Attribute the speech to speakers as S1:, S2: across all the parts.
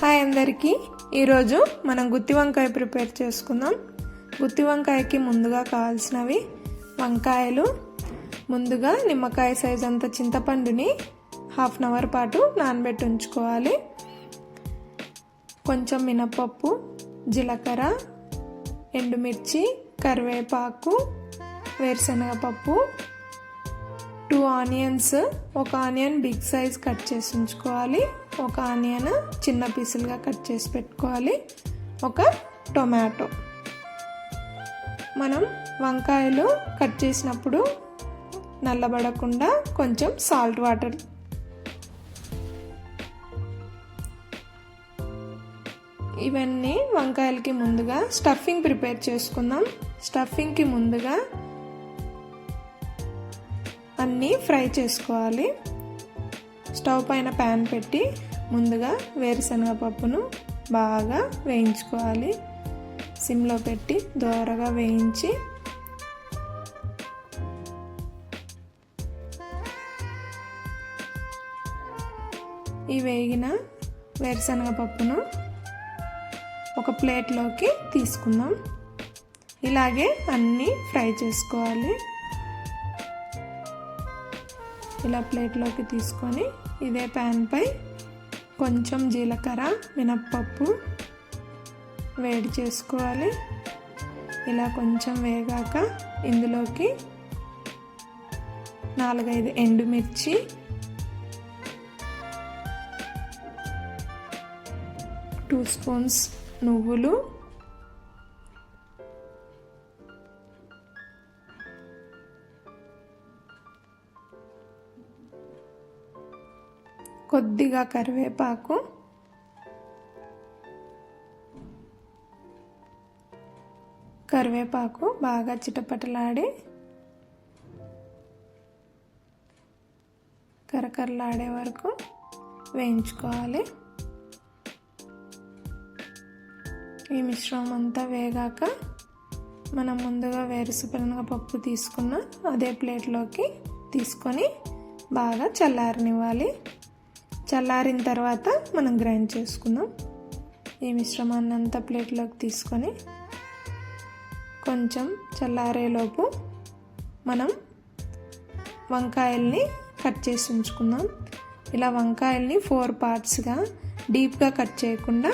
S1: Hi అందరికీ. ఈరోజు మనం గుత్తి వంకాయ ప్రిపేర్ చేసుకుందాం. గుత్తి వంకాయకి ముందుగా కావాల్సినవి వంకాయలు ముందుగా నిమ్మకాయ సైజ్ అంత చింతపండుని హాఫ్ అన్ అవర్ పాటు నానబెట్టి ఉంచుకోవాలి. కొంచెం మినపప్పు జీలకర్ర ఎండుమిర్చి కరివేపాకు వేరుశనగపప్పు టూ ఆనియన్స్ ఒక ఆనియన్ బిగ్ సైజ్ కట్ చేసి ఉంచుకోవాలి. ఒక ఆనియన్ చిన్న పీసులుగా కట్ చేసి పెట్టుకోవాలి. ఒక టొమాటో. మనం వంకాయలు కట్ చేసినప్పుడు నల్లబడకుండా కొంచెం సాల్ట్ వాటర్. ఇవన్నీ వంకాయలకి ముందుగా స్టఫింగ్ ప్రిపేర్ చేసుకుందాం. స్టఫింగ్కి ముందుగా అన్నీ ఫ్రై చేసుకోవాలి. స్టవ్ పైన ప్యాన్ పెట్టి ముందుగా వేరుశనగ పప్పును బాగా వేయించుకోవాలి. సిమ్లో పెట్టి దోరగా వేయించి ఈ వేగిన వేరుశనగ పప్పును ఒక ప్లేట్లోకి తీసుకుందాం. ఇలాగే అన్నీ ఫ్రై చేసుకోవాలి. ఇలా ప్లేట్లోకి తీసుకొని ఇదే ప్యాన్పై కొంచెం జీలకర్ర మినప్పప్పు వేడి చేసుకోవాలి. ఇలా కొంచెం వేగాక ఇందులోకి నాలుగైదు ఎండుమిర్చి టూ స్పూన్స్ నువ్వులు కొద్దిగా కరివేపాకు. కరివేపాకు బాగా చిటపటలాడి. కరకరలాడే వరకు వేయించుకోవాలి. ఈ మిశ్రమం అంతా వేగాక మనం ముందుగా వేరుశనగ పప్పు తీసుకున్న అదే ప్లేట్లోకి తీసుకొని బాగా చల్లారనివ్వాలి. చల్లారిన తర్వాత మనం గ్రైండ్ చేసుకుందాం. ఈ మిశ్రమాన్ని అంతా ప్లేట్లోకి తీసుకొని కొంచెం చల్లారేలోపు మనం వంకాయల్ని కట్ చేసి ఉంచుకుందాం. ఇలా వంకాయల్ని ఫోర్ పార్ట్స్గా డీప్గా కట్ చేయకుండా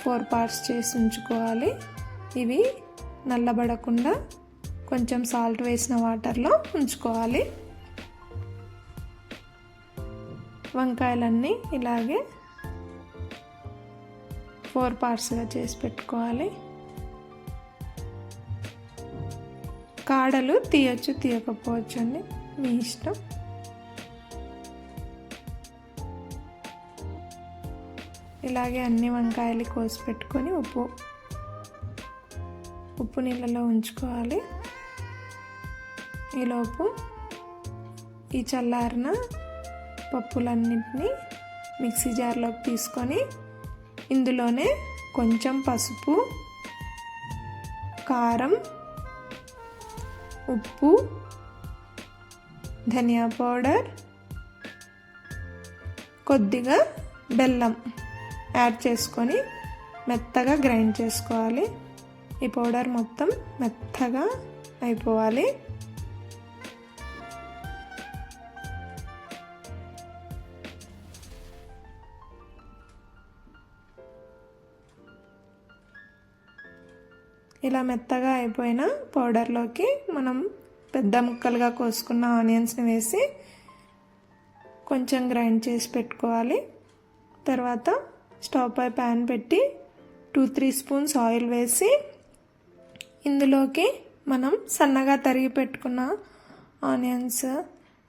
S1: ఫోర్ పార్ట్స్ చేసి ఉంచుకోవాలి. ఇవి నల్లబడకుండా కొంచెం సాల్ట్ వేసిన వాటర్లో ఉంచుకోవాలి. వంకాయలన్నీ ఇలాగే ఫోర్ పార్ట్స్గా చేసి పెట్టుకోవాలి. కాడలు తీయచ్చు తీయకపోవచ్చు అండి మీ ఇష్టం. ఇలాగే అన్ని వంకాయలు కోసి పెట్టుకొని ఉప్పు ఉప్పు నీళ్ళలో ఉంచుకోవాలి. ఈలోపు ఈ చల్లారిన పప్పులన్నింటినీ మిక్సీ జార్లోకి తీసుకొని ఇందులోనే కొంచెం పసుపు కారం ఉప్పు ధనియా పౌడర్ కొద్దిగా బెల్లం యాడ్ చేసుకొని మెత్తగా గ్రైండ్ చేసుకోవాలి. ఈ పౌడర్ మొత్తం మెత్తగా అయిపోవాలి. ఇలా మెత్తగా అయిపోయిన పౌడర్లోకి మనం పెద్ద ముక్కలుగా కోసుకున్న ఆనియన్స్ని వేసి కొంచెం గ్రైండ్ చేసి పెట్టుకోవాలి. తర్వాత స్టవ్ పై ప్యాన్ పెట్టి టూ త్రీ స్పూన్స్ ఆయిల్ వేసి ఇందులోకి మనం సన్నగా తరిగి పెట్టుకున్న ఆనియన్స్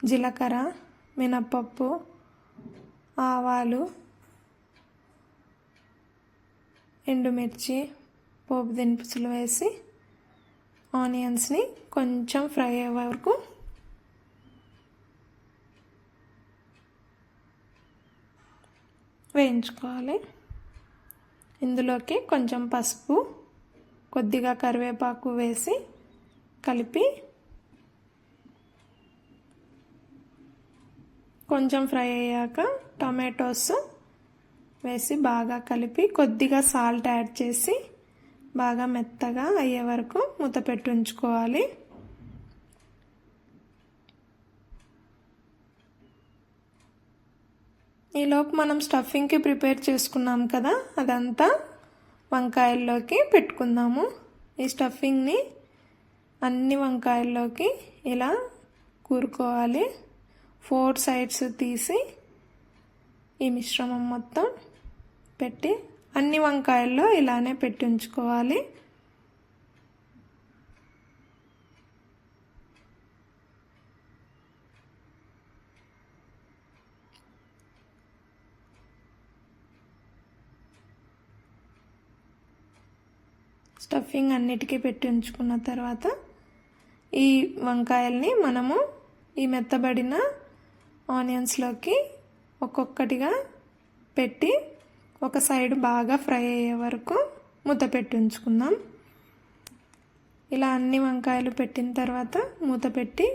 S1: జీలకర్ర మినప్పప్పు ఆవాలు ఎండుమిర్చి పోపు దినుసులు వేసి ఆనియన్స్ని కొంచెం ఫ్రై అయ్యే వరకు వేయించుకోవాలి. ఇందులోకి కొంచెం పసుపు కొద్దిగా కరివేపాకు వేసి కలిపి కొంచెం ఫ్రై అయ్యాక టమాటోస్ వేసి బాగా కలిపి కొద్దిగా సాల్ట్ యాడ్ చేసి బాగా మెత్తగా అయ్యే వరకు మూత పెట్టి ఉంచుకోవాలి. ఈలోపు మనం స్టఫింగ్కి ప్రిపేర్ చేసుకున్నాం కదా అదంతా వంకాయల్లోకి పెట్టుకుందాము. ఈ స్టఫింగ్ని అన్ని వంకాయల్లోకి ఇలా కూరుకోవాలి. ఫోర్ సైడ్స్ తీసి ఈ మిశ్రమం మొత్తం పెట్టి అన్ని వంకాయల్లో ఇలానే పెట్టి ఉంచుకోవాలి స్టఫింగ్ అన్నిటికీ పెట్టి ఉంచుకున్న తర్వాత ఈ వంకాయల్ని మనము ఈ మెత్తబడిన ఆనియన్స్లోకి ఒక్కొక్కటిగా పెట్టి ఒక సైడ్ బాగా ఫ్రై అయ్యే వరకు మూత పెట్టి ఉంచుకుందాం ఇలా అన్ని వంకాయలు పెట్టిన తర్వాత మూత పెట్టి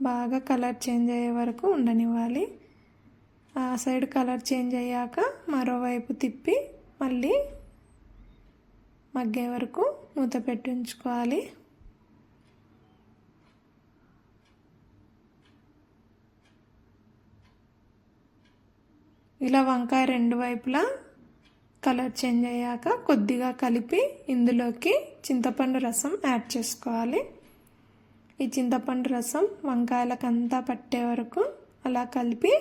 S1: బాగా కలర్ చేంజ్ అయ్యే వరకు ఉండనివ్వాలి. ఆ సైడ్ కలర్ చేంజ్ అయ్యాక మరోవైపు తిప్పి మళ్ళీ మగ్గే వరకు మూత పెట్టి ఉంచుకోవాలి ఇలా వంకాయ రెండు వైపులా కలర్ చేంజ్ అయ్యాక కొద్దిగా కలిపి ఇందులోకి చింతపండు రసం యాడ్ చేసుకోవాలి. ఈ చింతపండు రసం వంకాయలకంతా పట్టే వరకు అలా కలిపి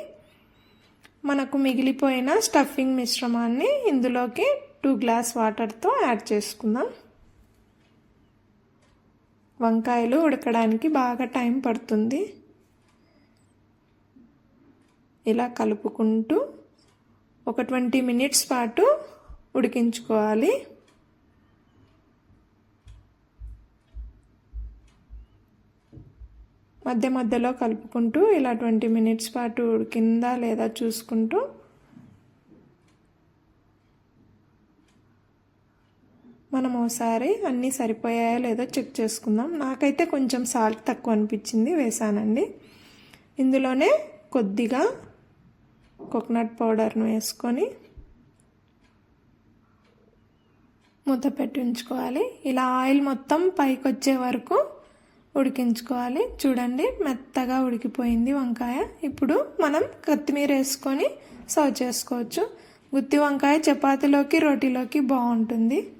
S1: మనకు మిగిలిపోయిన స్టఫింగ్ మిశ్రమాన్ని ఇందులోకి టూ గ్లాస్ వాటర్తో యాడ్ చేసుకుందాం. వంకాయలు ఉడకడానికి బాగా టైం పడుతుంది. ఇలా కలుపుకుంటూ ఒక ట్వంటీ మినిట్స్ పాటు ఉడికించుకోవాలి. మధ్య మధ్యలో కలుపుకుంటూ ఇలా ట్వంటీ మినిట్స్ పాటు ఉడికిందా లేదా చూసుకుంటూ మనం ఒకసారి అన్నీ సరిపోయాయో లేదో చెక్ చేసుకుందాం. నాకైతే కొంచెం సాల్ట్ తక్కువ అనిపించింది వేసానండి. ఇందులోనే కొద్దిగా కోకోనట్ పౌడర్ను వేసుకొని మూత పెట్టి ఉంచుకోవాలి. ఇలా ఆయిల్ మొత్తం పైకి వచ్చే వరకు ఉడికించుకోవాలి. చూడండి మెత్తగా ఉడికిపోయింది వంకాయ. ఇప్పుడు మనం కొత్తిమీర వేసుకొని సర్వ్ చేసుకోవచ్చు. గుత్తి వంకాయ చపాతీలోకి రోటీలోకి బాగుంటుంది.